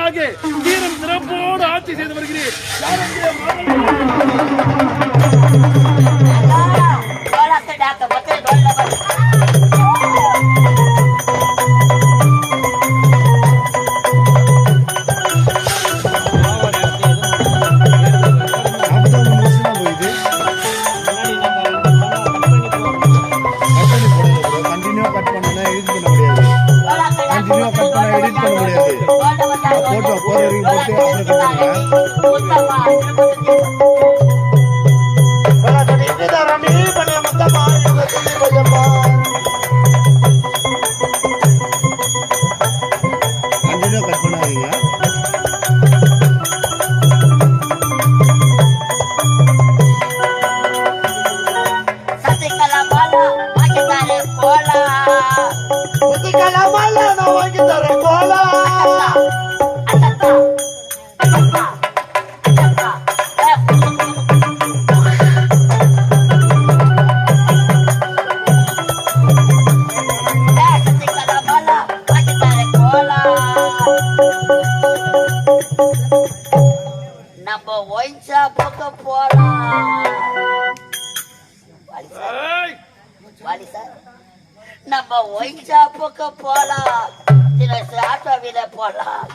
மன்னனாக வீரம் சிறப்போடு ஆட்சி செய்து வருகிறேன் கண்டினியூ கட் பண்ணா எடிட் பண்ண முடியாது. கண்டினியூ சசிகலா பாலா. வாங்கிட்டாரே போலா. அத்தா அத்தா அத்தா சசிகலா பாலா வாங்கிட்டாரே போலா. நம்ம ஒயின் ஷாப்புக்கு போலாம் வாலி சார். நம்ம ஒயின் ஷாப்புக்கு போலாம். சில ஆட்டோவில போலாம்.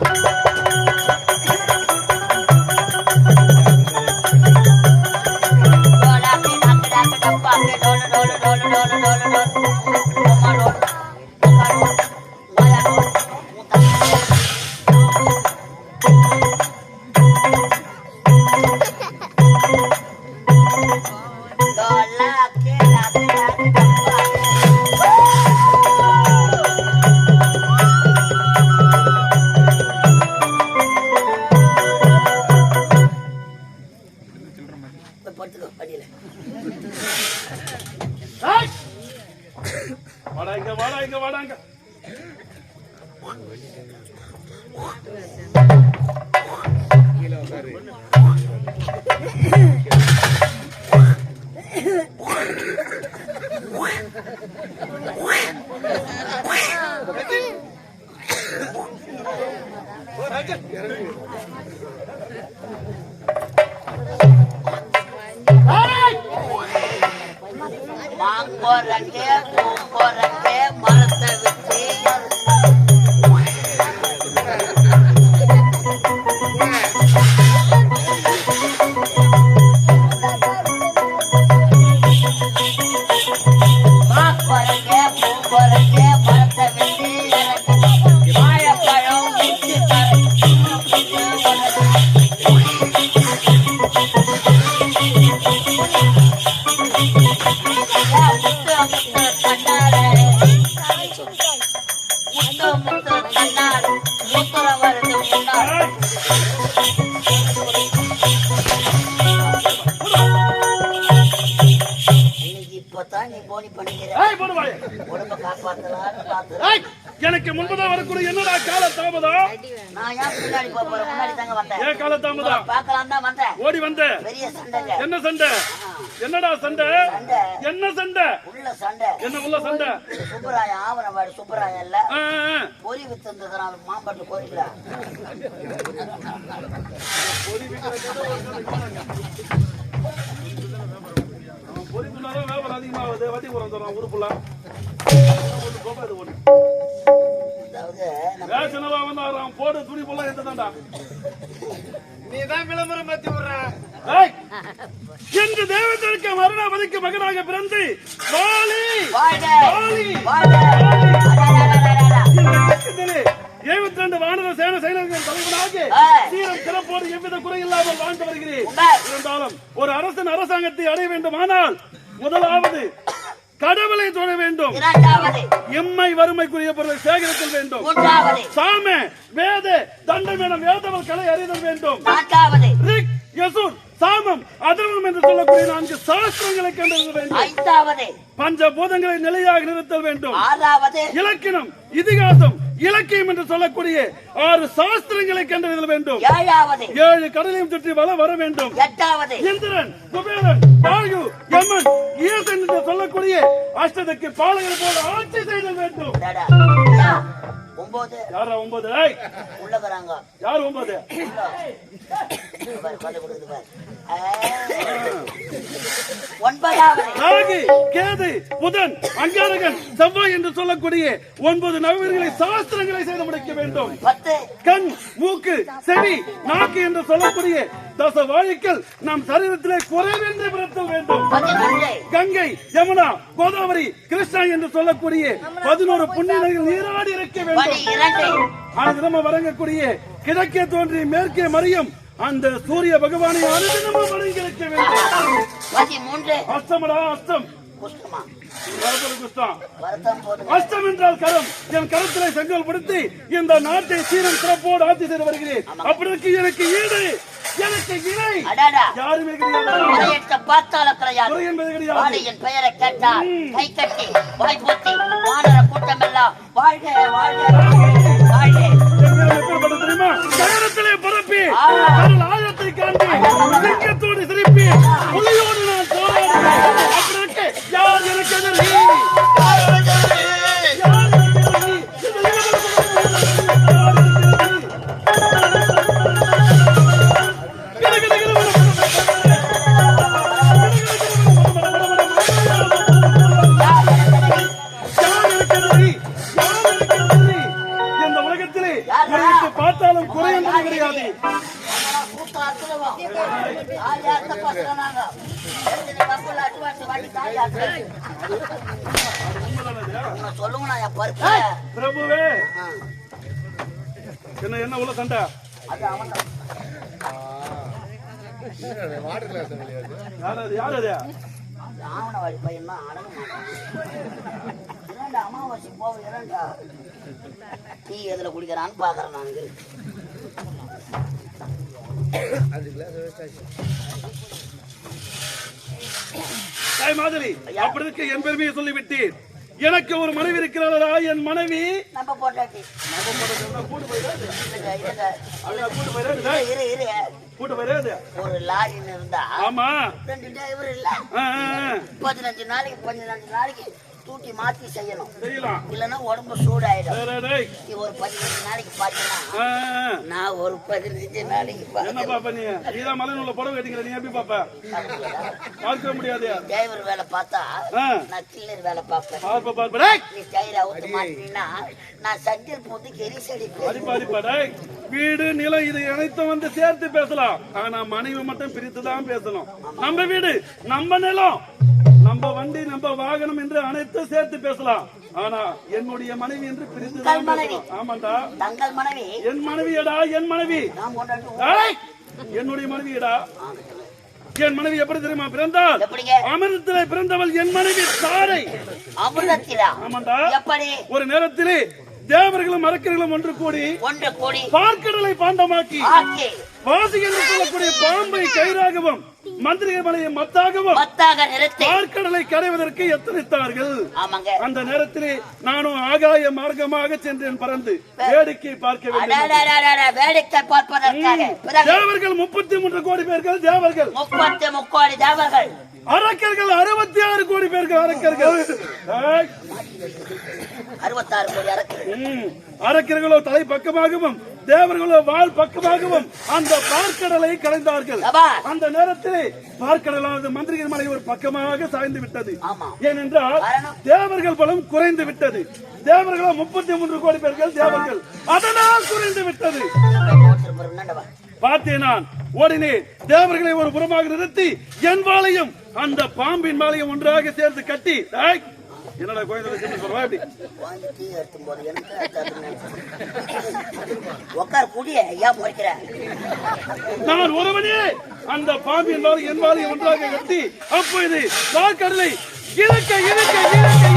Thank you. வாடா இங்க மாங்கோரங்கே பூங்கோரங்கே மரத்தை வச்சு நான் ஏன் பின்னாடி போக போறேன்? முன்னாடி தாங்க வந்தேன். ஏன் கால தாமதம் பார்க்கலாம் தான் வந்தேன். ஓடி வந்த. பெரிய சண்டைங்க என்ன சண்டை? என்னடா சண்டை? என்ன சண்டை? உள்ள சண்டை. என்ன உள்ள சண்டை? சுப்பராயன் ஆவரவாடி சுப்பராயன் இல்ல. பொறி வித்துறதுனால மாம்பட்டு கோரிக்கல அவன் பொறிக்குள்ளாதான் வியாபாரம் அதிகமாகுது. வட்டி போற வந்துடுறான் உருப்புல ஒண்ணு அவன் போடு துணி போல எடுத்துதான்டா நீதான் விளம்பரம் பத்தி விடுற என்று தேவதற்கு மரணாபதிக்கு மகனாக பிறந்து வாலி. எழுபத்தி ரெண்டு வானர சேன சைனிகர்கள் தலைவனாக. சீரம் சிறப்போடு எவ்வித குறை இல்லாமல் வாழ்ந்து வருகிறேன். இருந்தாலும் ஒரு அரசன் அரசாங்கத்தை அடைய வேண்டுமானால் முதலாவது கடவுளை தொழ வேண்டும். எம்மை வறுமைக்குரிய பொருளை சேகரித்தல் வேண்டும். சாம வேத தண்டமேனம் வேதவல் கலை அறிதல் வேண்டும். ரிக் சாமம் அதர்வம் என்று சொல்லக்கூடிய நான்கு சாஸ்திரங்களை கண்டறிய வேண்டும். ஐந்தாவது. பஞ்சபூதங்களை நிலையாக நிறுத்தல் வேண்டும். ஆறாவது. இலக்கினம் இதிகாசம் இலக்கியம் என்று சொல்லக்கூடிய ஆறு சாஸ்திரங்களை கண்டறிதல் வேண்டும். ஏழாவது. ஏழு கடலையும் சுற்றி வள வர வேண்டும். எட்டாவது. இந்திரன் குபேரன் வாயு யமன் ஈசன் என்று சொல்லக்கூடிய அஷ்டத்துக்கு பாலகர் போல ஆட்சி செய்தல் வேண்டும். ஒன்பது யாரா ஒன்பது உள்ள வராங்க. யார் ஒன்பது கேது புதன் அங்காரகன் செவ்வாய் என்று சொல்லக்கூடிய ஒன்பது நவீர்களை சாஸ்திரங்களை செய்து முடிக்க வேண்டும். கண் மூக்கு செவி நாக்கு என்று சொல்லக்கூடிய தச வாயுக்கள் நம் சரீரத்திலே குறைவென்று பிறத்தல் வேண்டும். கங்கை யமுனா கோதாவரி கிருஷ்ணா என்று சொல்லக்கூடிய பதினோரு புண்ணியர்கள் நீராடி இருக்க வேண்டும். இரண்டு அனுதினமும் வழங்கக்கூடிய கிழக்கே தோன்றி மேற்கே மறியும் அந்த சூரிய பகவானை அனுதினமும் வணங்கி இருக்க வேண்டும். அஸ்தமடா அஸ்தம் அஷ்டம். என்றால் கரம். என் கரத்திலே செங்கல் படுத்தி இந்த நாட்டை சீரம் சிறப்போடு ஆட்சி செய்து வருகிறேன். அப்படி எனக்கு ஈடு. எனக்கு இணை. யாருமே கிடையாது. பார்த்தால கிடையாது வாடியின் பெயரை கேட்டால் கை கட்டி வாய் பூத்தி வானர கூட்டம் எல்லாம் வாழ்க வாழ்க. தெரியுமா நகரத்திலே பரப்பி ஆழத்தை காண்பி சிங்கத்தோடு சிரிப்பி புலியோடு நான் போராடுவேன். பிரபுவே. என்ன என்ன உள்ள சண்டை? அது? அவன் வாட்டர் அது? பையன் தான் அடங்க மாட்டான் அமாவாசை போக இரண்டா நீ எதுல குடிக்கிறான்னு பாக்குறேன் நான். அஞ்சு கிளாஸ் வச்சாச்சு தாய் மாதிரி அப்படி இருக்க என் பெருமையை சொல்லிவிட்டேன். எனக்கு ஒரு மனைவி இருக்கிறாளா? என் மனைவி? நம்ம போட்டாட்டி கூட்டு போயிடாது. கூட்டு போயிடாது ஒரு லாரின்னு இருந்தா ஆமா. ரெண்டு டிரைவர் இல்ல. பதினஞ்சு நாளைக்கு பதினஞ்சு நாளைக்கு. தூக்கி மாத்தி செய்யணும். இல்லைன்னா உடம்பு சூடாயிடும். நீ ஒரு பதினஞ்சு நாளைக்கு ஆ. நான் ஒரு பதினஞ்சு நாளைக்கு என்ன பார்த்தேன் பாப்ப நீ? நீதான் மலை உள்ள புடவை கட்டிக்கிற நீ எப்படி பாப்ப? பார்க்க முடியாது. டிரைவர் வேலை பார்த்தா ஆ. நான் கில்லர் வேலை பார்ப்பேன். பார்ப்ப பார்ப்ப. டேய். நீ டயர் அவுத்து மாட்டினா நான் சட்டில் போட்டு அடிப்பா, டேய். வீடு நிலம் இது அனைத்தும் வந்து சேர்த்து பேசலாம். ஆனா மனைவி மட்டும் பிரித்து தான் பேசணும். நம்ம வீடு நம்ம நிலம். நம்ம வாகனம் என்று அனைத்தும் சேர்த்து பேசலாம். ஆனா என்னுடைய மனைவி என்று. பேசணும் ஆமாண்டா. தங்கள் மனைவி. என் மனைவியடா என் மனைவி. என்னுடைய மனைவியடா. என் மனைவி எப்படி தெரியுமா பிறந்தால் அமிர்தத்திலே பிறந்தவள் என் மனைவி தாரை. அமிர்தத்திலா? ஆமாண்டா. ஒரு நேரத்திலே தேவர்களும் அரக்கர்களும் ஒன்று கூடி ஒன்று கோடி பார்க்கடலை பாண்டமாக்கி வாசி என்று சொல்லக்கூடிய பாம்பை கயிறாகவும் மந்திரிக மலையை மத்தாகவும் பார்க்கடலை கரைவதற்கு எத்தனைத்தார்கள்? ஆமாங்க. அந்த நேரத்திலே நானும் ஆகாய மார்க்கமாக சென்றேன் பறந்து வேடிக்கை பார்க்க வேண்டும் தேவர்கள் முப்பத்தி மூன்று கோடி பேர்கள் தேவர்கள். முப்பத்தி முக்கோடி தேவர்கள். அரக்கர்கள் அறுபத்தி ஆறு கோடி பேர்கள் அரக்கர்கள். அறுபத்தாறு கோடி அரக்கர்களோ தலை பக்கமாகவும் தேவர்களோ வால் பக்கமாகவும் அந்த பார்க்கடலை கலைந்தார்கள் அந்த நேரத்திலே பார்க்கடலானது மந்திரிகள் மலை ஒரு பக்கமாக சாய்ந்து விட்டது. ஏனென்றால்? தேவர்கள் பலம் குறைந்து விட்டது தேவர்களோ முப்பத்தி மூன்று கோடி பேர்கள் தேவர்கள் அதனால் குறைந்து விட்டது? பார்த்தேன் நான் ஓடினேன் தேவர்களை ஒரு புறமாக நிறுத்தி என் வாளையும் அந்த பாம்பின் வாளையும் ஒன்றாக சேர்த்து கட்டி என்னடா கோயந்தல சின்ன சொல்றா இப்படி? வாங்கி எடுத்து போற எனக்கு உட்கார் குடி ஐயா போய்க்கிற. நான் ஒருவனே அந்த பாம்பின் வாரி என் வாரி ஒன்றாக கட்டி அப்பொழுது வாக்கடலை இறக்க இறக்க இறக்க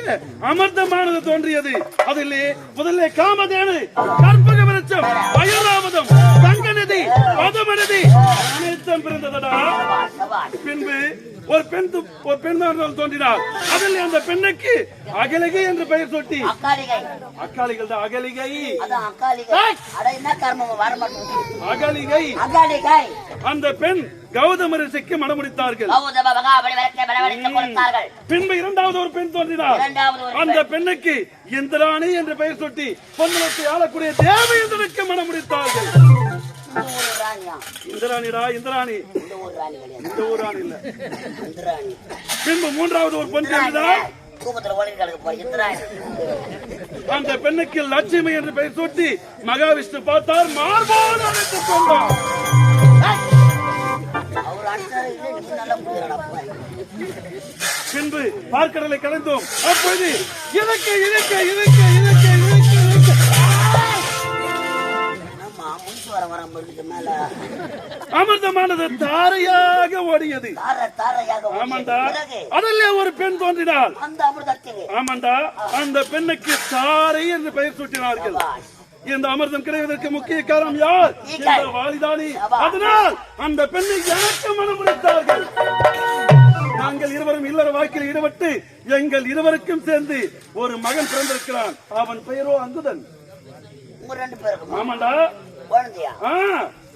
நமக்கு அமிர்தமானது தோன்றியது. அதிலே முதல்ல காமதேனு கற்பக விருட்சம் வயோராமதம் தங்கநிதி மதுமநிதி மகன் பிறந்ததடா? பின்பு ஒரு பெண் ஒரு பெண் தோன்றினார் அதில் அந்த பெண்ணுக்கு அகலிகை என்று பெயர் சொட்டி. அக்காலிகள் தான் அகலிகை. அகலிகை. அந்த பெண் கௌதம ரிஷிக்கு மனமுடித்தார்கள் பின்பு இரண்டாவது ஒரு பெண் தோன்றினார் அந்த பெண்ணுக்கு இந்திராணி என்று பெயர் சொட்டி பொன்னுக்கு ஆளக்கூடிய தேவேந்திரனுக்கு மனமுடித்தார்கள் இந்திராணிடா இந்திராணி. பின்பு மூன்றாவது ஒரு பெண் அந்த பெண்ணுக்கு லட்சுமி என்று பெயர் சூட்டி மகாவிஷ்ணு பார்த்தார். மார்போடு அழைத்துக் கொண்டார். பின்பு பார்க்கடலை கலந்தோம். அப்பொழுது இறக்க இறக்க இறக்க இறக்க. மேல. அமிர்தமானது தாரையாக ஓடியது. ஆமாண்டா. அதிலே ஒரு பெண் தோன்றினாள். அந்த அமிர்தத்தில். ஆமாண்டா. அந்த பெண்ணுக்கு தாரை என்று பெயர் சூட்டினார்கள். இந்த அமிர்தம் கிடைவதற்கு முக்கிய காரணம் யார்? இந்த வாலிதானி. அதனால் அந்த பெண்ணை எனக்கு மனமுடித்தார்கள் நாங்கள் இருவரும் இல்லற வாக்கில் ஈடுபட்டு எங்கள் இருவருக்கும் சேர்ந்து ஒரு மகன் பிறந்திருக்கிறான். அவன் பெயரோ அங்குதன். ஆமாண்டா. குழந்தையா?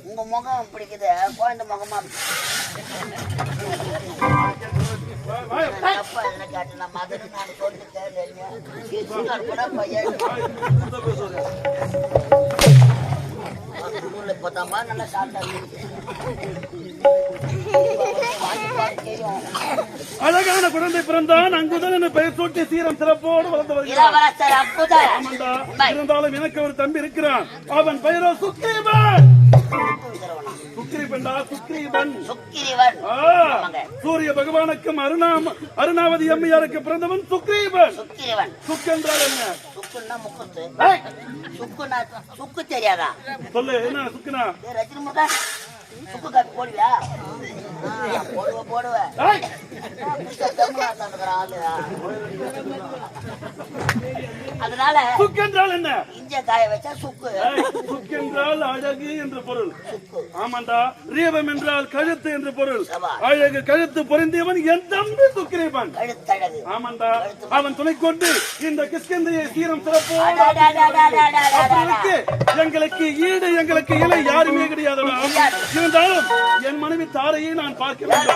உங்க முகம் பிடிக்குது குழந்தை முகமா வாய், அப்பா என்ன காட்டு நம்ம அதுக்கு நான் சொல்லி கேள்வி கூட பையன் இந்த பேசுறது. ஸ்கூல்ல போதாமா நல்லா சாப்பிட்டா வாங்கி பாரு தெரியும் அழகான குழந்தை பிறந்தான். அங்குதன் என்று பெயர் சூட்டி சீரம் சிறப்போடு வளர்ந்து வருகிறான். இருந்தாலும் எனக்கு ஒரு தம்பி இருக்கிறான். அவன் பெயரோ சுக்ரீவன். சூரிய பகவானுக்கும் அருணாம அருணாவதி அம்மையாருக்கு பிறந்தவன் சுக்ரீவன். சுக் என்றால் என்ன? சுக்குன்னா சுக்கு தெரியாதா? சொல்லு என்ன சுக்குனா? ரஜினி சுக்கு காப்பி போடுவியா போடுவ போடுவ. ஆளு. அதனால சுக்கு என்றால் என்ன? இஞ்ச காய வச்சா சுக்கு. சுக்கு என்றால் அழகு என்று பொருள். ஆமாண்டா ரீபம் என்றால் கழுத்து என்று பொருள். அழகு கழுத்து பொருந்தியவன் என் தம்பி சுக்கிரேவன் ஆமாண்டா அவன் துணை கொண்டு இந்த கிஷ்கந்தையை சீரம் சிறப்பு எங்களுக்கு ஈடு எங்களுக்கு இலை யாருமே கிடையாது. இருந்தாலும் என் மனைவி தாரையை நான் பார்க்கிறேன்